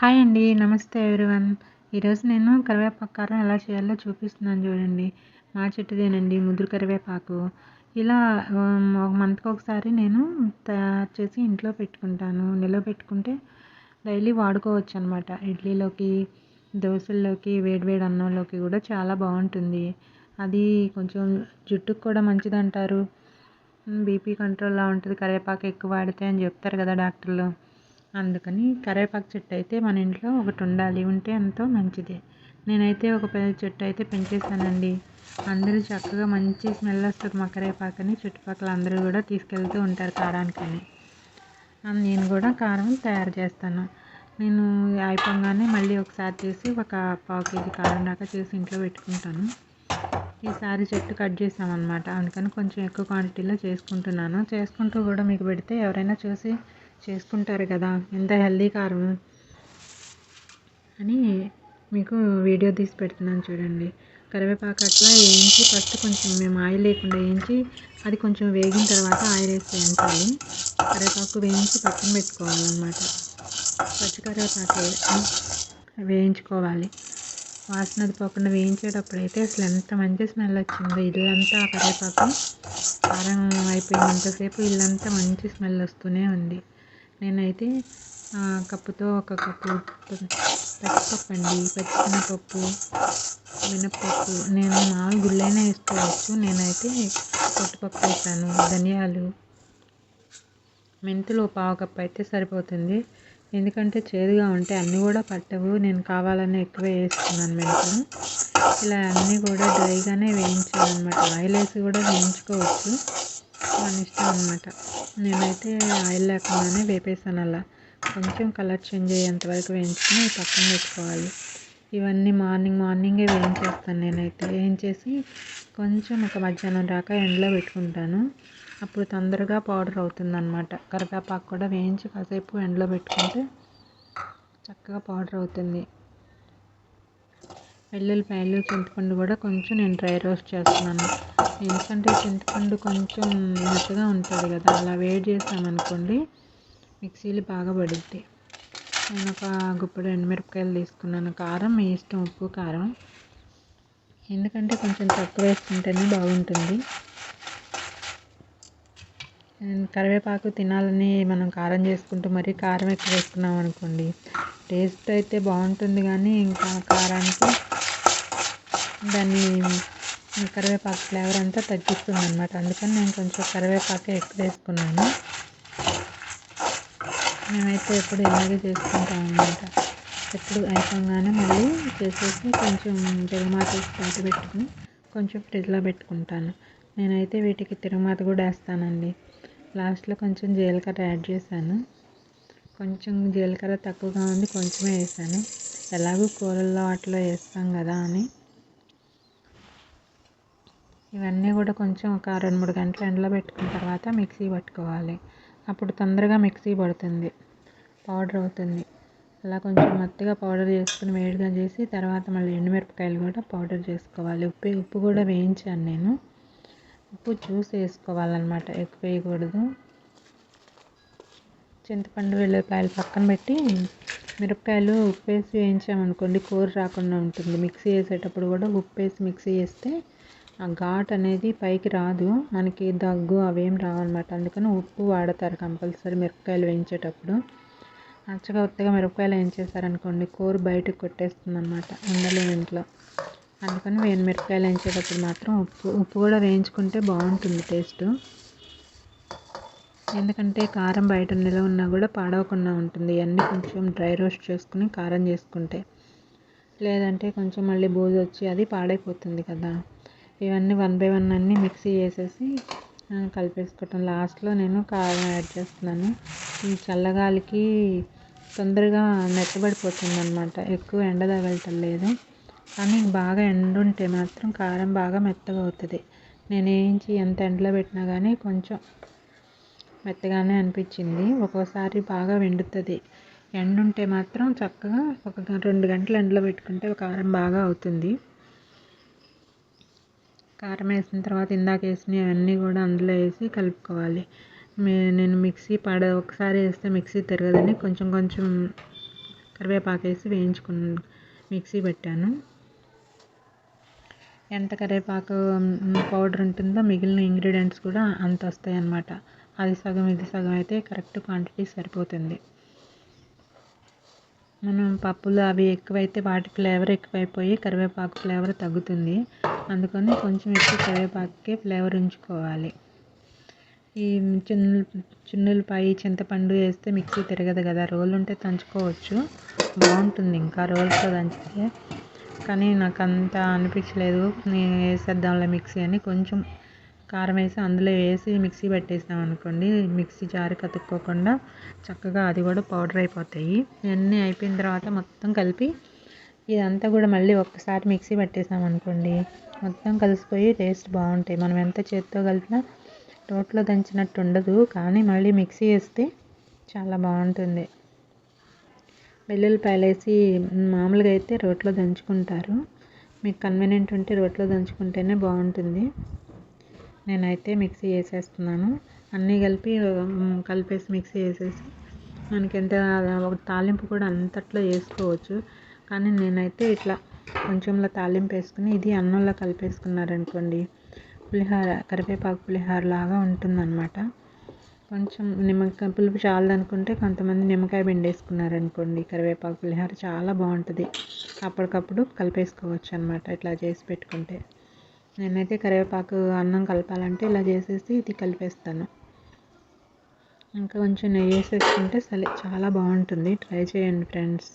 Hi అండి నమస్తే everyone. ఈరోజు నేను కరివేపాకు కారం ఎలా చేయాలో చూపిస్తున్నాను చూడండి. మా చెట్టుదేనండి ముదురు కరివేపాకు. ఇలా ఒక మంత్కి ఒకసారి నేను తయారు చేసి ఇంట్లో పెట్టుకుంటాను. నిల్వ పెట్టుకుంటే డైలీ వాడుకోవచ్చు అనమాట ఇడ్లీలోకి దోశల్లోకి వేడివేడి అన్నంలోకి కూడా చాలా బాగుంటుంది. అది కొంచెం జుట్టుకు కూడా మంచిది అంటారు బీపీ కంట్రోల్లో ఉంటుంది. కరివేపాకు ఎక్కువ వాడితే అని చెప్తారు కదా డాక్టర్లు. అందుకని కరివేపాకు చెట్టు అయితే మన ఇంట్లో ఒకటి ఉండాలి. ఉంటే ఎంతో మంచిది. నేనైతే ఒక పెద్ద చెట్టు అయితే పెంచేసానండి అందరూ చక్కగా మంచి స్మెల్ వస్తుంది మా కరివేపాకుని చుట్టుపక్కల అందరూ కూడా తీసుకెళ్తూ ఉంటారు కారానికని. నేను కూడా కారం తయారు చేస్తాను. నేను అయిపోగానే మళ్ళీ ఒకసారి చేసి ఒక పావు కేజీ కారం దాకా చేసి ఇంట్లో పెట్టుకుంటాను. ఈసారి చెట్టు కట్ చేసామన్నమాట. అందుకని కొంచెం ఎక్కువ క్వాంటిటీలో చేసుకుంటున్నాను. చేసుకుంటూ కూడా మీకు పెడితే ఎవరైనా చూసి చేసుకుంటారు కదా ఎంత హెల్దీ కారం అని మీకు వీడియో తీసి పెడుతున్నాను చూడండి. కరివేపాకు అట్లా వేయించి ఫస్ట్ కొంచెం మేము ఆయిల్ లేకుండా వేయించి అది కొంచెం వేగిన తర్వాత ఆయిల్ వేసి వేయించాలి కరివేపాకు వేయించి పక్కన పెట్టుకోవాలన్నమాట. పచ్చి కరివేపాకు వేయించుకోవాలి. వాసన అది పోకుండా వేయించేటప్పుడు అయితే అసలు ఎంత మంచి స్మెల్ వచ్చిందో ఇల్లంతా కరివేపాకు కారం అయిపోయినంతసేపు ఇల్లంతా మంచి స్మెల్ వస్తూనే ఉంది. నేనైతే కప్పుతో ఒక కప్పు పచ్చిపప్పు అండి పచ్చిశనగపప్పు మినప్పప్పు. నేను మామూలు గుళ్ళైనా వేసుకోవచ్చు. నేనైతే పొట్టుపప్పు వేసాను ధనియాలు. మెంతులు పావు కప్పు అయితే సరిపోతుంది. ఎందుకంటే చేదుగా ఉంటే అన్నీ కూడా పట్టవు. నేను కావాలని ఎక్కువ వేసుకున్నాను మెంతులు. ఇలా అన్నీ కూడా డ్రైగానే వేయించాలన్నమాట ఆయిల్ వేసి కూడా వేయించుకోవచ్చు. మన ఇష్టం అనమాట నేనైతే ఆయిల్ లేకుండానే వేపేసాను అలా. కొంచెం కలర్ చేంజ్ అయ్యేంత వరకు వేయించుకుని పక్కన పెట్టుకోవాలి. ఇవన్నీ మార్నింగ్ మార్నింగే వేయించేస్తాను నేనైతే. వేయించేసి కొంచెం ఒక మధ్యాహ్నం దాకా ఎండలో పెట్టుకుంటాను. అప్పుడు తొందరగా పౌడర్ అవుతుందన్నమాట. కరివేపాకు కూడా వేయించి కాసేపు ఎండలో పెట్టుకుంటే చక్కగా పౌడర్ అవుతుంది. వెల్లుల్లిపాయలు చింతపండు కూడా కొంచెం నేను డ్రై రోస్ట్ చేస్తున్నాను. ఎందుకంటే చింతపండు కొంచెం మెత్తగా ఉంటుంది కదా అలా వేడి చేసామనుకోండి మిక్సీలు బాగా పడుద్ది. నేను ఒక గుప్పెడు ఎండుమిరపకాయలు తీసుకున్నాను కారం మీ ఇష్టం ఉప్పు కారం. ఎందుకంటే కొంచెం తక్కువ వేసుకుంటేనే బాగుంటుంది. కరివేపాకు తినాలని మనం కారం చేసుకుంటూ మరీ కారం ఎక్కువ వేసుకున్నాం అనుకోండి టేస్ట్ అయితే బాగుంటుంది కానీ ఇంకా కారానికి దాన్ని కరివేపాకు ఫ్లేవర్ అంతా తగ్గిస్తుంది అనమాట అందుకని నేను కొంచెం కరివేపాకు ఎక్కువ వేసుకున్నాను. మేమైతే ఎప్పుడు ఇలాగే చేసుకుంటాం అనమాట ఎప్పుడు అయిపోగానే మళ్ళీ చేసేసి కొంచెం తిరుమాత బయట పెట్టుకుని కొంచెం ఫ్రిడ్జ్లో పెట్టుకుంటాను. నేనైతే వీటికి తిరుమాత కూడా వేస్తానండి. లాస్ట్లో కొంచెం జీలకర్ర యాడ్ చేశాను. కొంచెం జీలకర్ర తక్కువగా ఉంది కొంచెమే వేసాను. ఎలాగో కూరల్లో వాటిలో వేస్తాం కదా అని. ఇవన్నీ కూడా కొంచెం ఒక రెండు మూడు గంటలు ఎండలో పెట్టుకున్న తర్వాత మిక్సీ పట్టుకోవాలి. అప్పుడు తొందరగా మిక్సీ పడుతుంది. పౌడర్ అవుతుంది. అలా కొంచెం మెత్తగా పౌడర్ చేసుకుని వేడిగా చేసి తర్వాత మళ్ళీ ఎండుమిరపకాయలు కూడా పౌడర్ చేసుకోవాలి. ఉప్పు ఉప్పు కూడా వేయించాను నేను. ఉప్పు జ్యూస్ వేసుకోవాలన్నమాట. ఎక్కువ వేయకూడదు. చింతపండు వెల్లుల్లిపాయలు పక్కన పెట్టి మిరపకాయలు ఉప్పు వేసి వేయించామనుకోండి కూర రాకుండా ఉంటుంది. మిక్సీ వేసేటప్పుడు కూడా ఉప్పు వేసి మిక్సీ వేస్తే ఆ ఘాట్ అనేది పైకి రాదు. మనకి దగ్గు అవేం రావన్నమాట. అందుకని ఉప్పు వాడతారు కంపల్సరీ మిరపకాయలు వేయించేటప్పుడు. నచ్చగా ఉత్తగా మిరపకాయలు వేయించేసారనుకోండి కూర బయటకు కొట్టేస్తుంది అనమాట ఉండలేము ఇంట్లో. అందుకని వేడి మిరపకాయలు వేయించేటప్పుడు మాత్రం ఉప్పు ఉప్పు కూడా వేయించుకుంటే బాగుంటుంది టేస్ట్. ఎందుకంటే కారం బయట నిలవ ఉన్నా కూడా పాడవకుండా ఉంటుంది. ఇవన్నీ కొంచెం డ్రై రోస్ట్ చేసుకుని కారం చేసుకుంటే. లేదంటే కొంచెం మళ్ళీ బూజు వచ్చి అది పాడైపోతుంది కదా. ఇవన్నీ వన్ బై వన్ అన్నీ మిక్సీ వేసేసి కలిపేసుకోవటం. లాస్ట్లో నేను కారం యాడ్ చేస్తున్నాను. ఈ చల్లగాలికి తొందరగా మెత్తబడిపోతుంది అనమాట ఎక్కువ ఎండ తగలటం లేదు కానీ బాగా ఎండ ఉంటే మాత్రం కారం బాగా మెత్తగా అవుతుంది నేను వేయించి ఎంత ఎండలో పెట్టినా కానీ కొంచెం మెత్తగానే అనిపించింది. ఒక్కోసారి బాగా వెండుతుంది. ఎండ ఉంటే మాత్రం చక్కగా ఒక రెండు గంటలు ఎండలో పెట్టుకుంటే కారం బాగా అవుతుంది. కారం వేసిన తర్వాత ఇందాక వేసినవి అవన్నీ కూడా అందులో వేసి కలుపుకోవాలి. మే- నేను మిక్సీ పడ ఒకసారి వేస్తే మిక్సీ తిరగదని కొంచెం కొంచెం కరివేపాకు వేసి వేయించుకు మిక్సీ పెట్టాను. ఎంత కరివేపాకు పౌడర్ ఉంటుందో మిగిలిన ఇంగ్రీడియంట్స్ కూడా అంత వస్తాయి అన్నమాట అది సగం ఇది సగం అయితే కరెక్ట్ క్వాంటిటీ సరిపోతుంది. మనం పప్పులు అవి ఎక్కువైతే వాటి ఫ్లేవర్ ఎక్కువైపోయి కరివేపాకు ఫ్లేవర్ తగ్గుతుంది. అందుకని కొంచెం ఎక్కువ కరివేపాకుకే ఫ్లేవర్ ఉంచుకోవాలి. ఈ చున్నులు చిన్నులపాయి చింతపండు వేస్తే మిక్సీ తిరగదు కదా రోలు ఉంటే దంచుకోవచ్చు. బాగుంటుంది ఇంకా రోల్తో దంచితే. కానీ నాకు అంత అనిపించలేదు. నేను వేసేద్దాంలే మిక్సీ అని కొంచెం కారం వేసి అందులో వేసి మిక్సీ పెట్టేసినాం అనుకోండి. మిక్సీ జారి కతుక్కోకుండా చక్కగా అది కూడా పౌడర్ అయిపోతాయి. ఇవన్నీ అయిపోయిన తర్వాత మొత్తం కలిపి ఇదంతా కూడా మళ్ళీ ఒక్కసారి మిక్సీ పట్టేసాం అనుకోండి. మొత్తం కలిసిపోయి టేస్ట్ బాగుంటాయి. మనం ఎంత చేత్తో కలిపినా రోట్లో దంచినట్టు ఉండదు. కానీ మళ్ళీ మిక్సీ వేస్తే చాలా బాగుంటుంది. వెల్లుల్లిపాయలు వేసి మామూలుగా అయితే రోట్లో దంచుకుంటారు. మీకు కన్వీనియంట్ ఉంటే రోట్లో దంచుకుంటేనే బాగుంటుంది. నేనైతే మిక్సీ వేసేస్తున్నాను. అన్నీ కలిపి కలిపేసి మిక్సీ వేసేసి మనకి ఎంత ఒక తాలింపు కూడా అంతట్లో వేసుకోవచ్చు. కానీ నేనైతే ఇట్లా కొంచెంలో తాలింపు వేసుకుని ఇది అన్నంలో కలిపేసుకున్నారనుకోండి పులిహోర కరివేపాకు పులిహోర లాగా ఉంటుందన్నమాట. కొంచెం నిమ్మకాయ పులుపు చాలదనుకుంటే కొంతమంది నిమ్మకాయ పిండేసుకున్నారనుకోండి కరివేపాకు పులిహోర చాలా బాగుంటుంది. అప్పటికప్పుడు కలిపేసుకోవచ్చు అనమాట ఇట్లా చేసి పెట్టుకుంటే. నేనైతే కరివేపాకు అన్నం కలపాలంటే ఇలా చేసేసి ఇది కలిపేస్తాను. ఇంకా కొంచెం నెయ్యి వేసేసుకుంటే సరే చాలా బాగుంటుంది. ట్రై చేయండి ఫ్రెండ్స్.